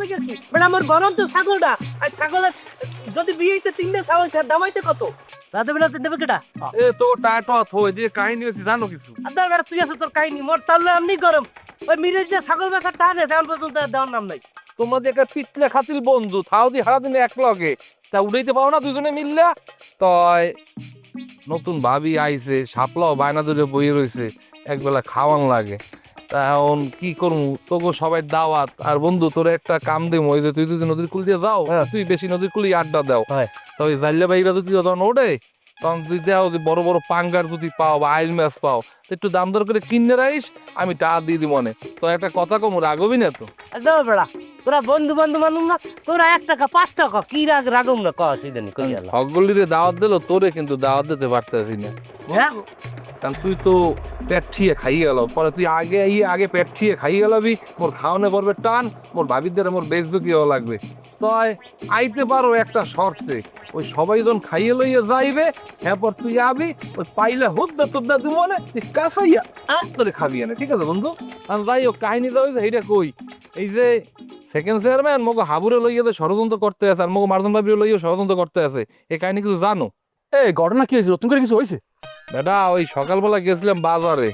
লাগে কি বেটা আমার গরম তো ছাগলটা। আর ছাগলের যদি বিয়ে হইতে তিনটে ছাগল দামাইতে কত? রাতে বেলাতে দেবে কেটা এ তো টাটা থই যে কাহিনী জানো কিছু? আদার বেটা তুই আছে তোর কাহিনী। মোর তাহলে গরম। ওই মিরে যে ছাগল বেচা টানে এখন পর্যন্ত দেওয়ার নাম নাই। তোমরা যে একটা পিতলে খাতিল বন্ধু তাও দি সারাদিন এক লগে। তা উড়াইতে পারো না দুজনে মিললে? তয় নতুন ভাবি আইছে সাপলাও বায়না ধরে বইয়ে রয়েছে একবেলা খাওয়ান লাগে। এখন কি করব তোকে সবাই দাওয়াত আর বন্ধু তোর একটা কাম দেবো ওই যে তুই যদি নদীর কুল দিয়ে যাও হ্যাঁ। তুই বেশি নদীর কুলি আড্ডা দাও। হয়। তবে জাল্লা বাইরা যদি তখন ওঠে তখন তুই দেও যে বড় বড় পাঙ্গার যদি পাও বা আইল ম্যাচ পাও তো একটু দাম দর করে কিনে রাখিস আমি টা দিয়ে দিব মনে তো একটা কথা কম রাগবি না তো? বেড়া তোরা বন্ধু বান্ধব মানুষ না তোরা এক টাকা পাঁচ টাকা কি রাগ রাগম না কই আল্লাহ হকগলিরে দাওয়াত দিল তোরে কিন্তু দাওয়াত দিতে পারতেছি না। হ্যাঁ? কারণ তুই তো পেট ঠিয়ে খাই গেল। পরে তুই আগে ইয়ে আগে পেট ঠিয়ে খাই গেলাবি, মোর খাওয়ানে পড়বে টান, মোর ভাবিদের মোর বেজ কিও লাগবে। তয় আইতে পারো একটা শর্তে, ওই সবাই যখন খাইয়ে লইয়ে যাইবে, এরপর তুই আবি, ওই পাইলে হুদ্দা তুদ্দা তুই মনে তুই কাঁচাইয়া আহ তোরে খাবি না ঠিক আছে বন্ধু? আর যাই হোক, কাহিনী রয়েছে এইটা কই, এই যে সেকেন্ড চেয়ারম্যান মোকে হাবুরে লইয়ে যে ষড়যন্ত্র করতে আছে, আর মগো মার্জন ভাবিরে লইয়ে ষড়যন্ত্র করতে আছে, এই কাহিনী কিছু জানো? এই ঘটনা কি হয়েছে? নতুন করে কিছু হয়েছে? বেটা, ওই সকালবেলা গেছিলাম বাজারে।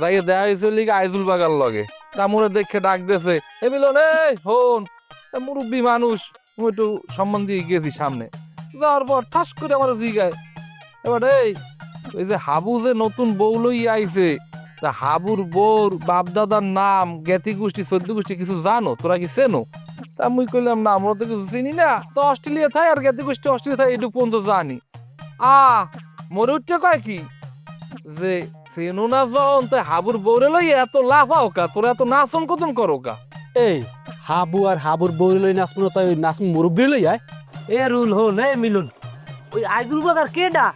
যাইয়ে দেখা হয়েছিল লিগে আইজুল বাগার লগে। তা কামুরে দেখে ডাক দেছে এ মিলন, এই হন মুরব্বী মানুষ, আমি একটু সম্মান দিয়ে গেছি সামনে। যাওয়ার পর ঠাস করে আমার জিগায়, এবার এই ওই যে হাবু যে নতুন বউ লই আইছে, তা হাবুর বউর বাপদাদার নাম, জ্ঞাতি গোষ্ঠী, চোদ্দ গোষ্ঠী কিছু জানো? তোরা কি চেনো? তা মুই কইলাম, না, আমরা তো কিছু চিনি না। তো অস্ট্রেলিয়া থাই আর জ্ঞাতি গোষ্ঠী অস্ট্রেলিয়া থাই এটুকু পর্যন্ত জানি। আ মরে উঠতে কয় কি? যে চেনো না যখন তাই হাবুর বউরে লই এত লাফাও কা? তোরা এত নাচন কতন করো কা? এই হাবু আর হাবুর বই লই নাচবো না তাই নাচ মুরব্বী লই আয় এ? রুল হন এ মিলুন। ওই আইজুল বাজার কেডা?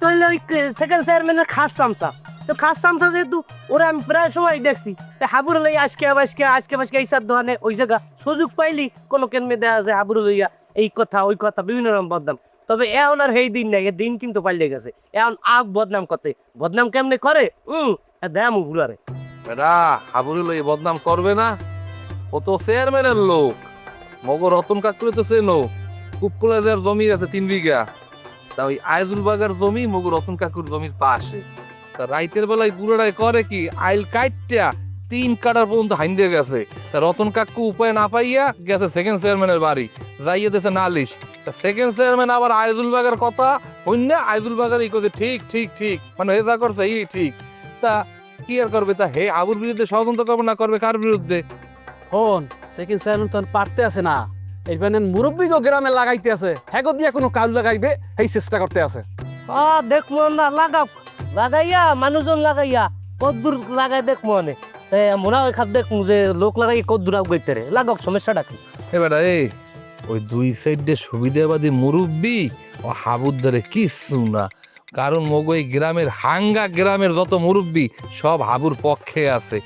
তো ওই সেকেন্ড চেয়ারম্যানের খাস চামচা। তো খাস চামচা যেহেতু ওরা আমি প্রায় সময় দেখছি হাবুর লই আজকে আজকে আজকে আজকে এই সাত দোকানে ওই জায়গা সুযোগ পাইলি কোনো কেনমে দেওয়া যায় হাবুর লইয়া এই কথা ওই কথা বিভিন্ন রকম বদনাম। তবে এখন আর সেই দিন নাই দিন কিন্তু পাল্টে গেছে। এখন আগ বদনাম করতে। বদনাম কেমনে করে? হুম দেয়ামু ভুলারে বেটা হাবুরে লই বদনাম করবে না। ও তো চেয়ারম্যানের লোক। মগর রতন কাকুরে তো চেনো। কুপকুলা যার জমি আছে তিন বিঘা। তা ওই আইজুল বাগার জমি মগর রতন কাকুর জমির পাশে। তা রাইতের বেলায় বুড়াটাই করে কি, আইল কাইটটা তিন কাটার পর্যন্ত হাইন্দে গেছে। তা রতন কাকু উপায় না পাইয়া গেছে সেকেন্ড চেয়ারম্যানের বাড়ি। যাইয়ে দিয়েছে নালিশ। সেকেন্ড চেয়ারম্যান আবার আইজুল বাগার কথা হইন আইজুল বাগার ই করছে ঠিক ঠিক ঠিক মানে হে যা করছে ই ঠিক। তা কি আর করবে? তা হে আবুর বিরুদ্ধে ষড়যন্ত্র করবে না করবে? কার বিরুদ্ধে? হন সেকেন্ড চেয়ারম্যান তখন পারতে আছে না। এইবার মুরব্বীকে গ্রামে লাগাইতে আছে। হ্যাগো দিয়া কোনো কাল লাগাইবে এই চেষ্টা করতে আছে। আ দেখব না লাগাও। লাগাইয়া মানুষজন লাগাইয়া কদ্দুর লাগাই দেখব মানে মনে হয় খাদ দেখব যে লোক লাগাই কদ্দুর রে। লাগাও সমস্যাটা কি? এবারে এই ওই দুই সাইডে সুবিধাবাদী মুরব্বী ও হাবুর ধরে কিছু না। কারণ মগ গ্রামের হাঙ্গা গ্রামের যত মুরব্বী, সব হাবুর পক্ষে আছে।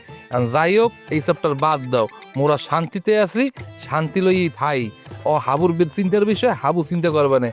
যাই হোক, এই সবটার বাদ দাও। মোরা শান্তিতে আছি, শান্তি লই থাই। ও হাবুর চিন্তার বিষয়ে, হাবু চিন্তা করবে না।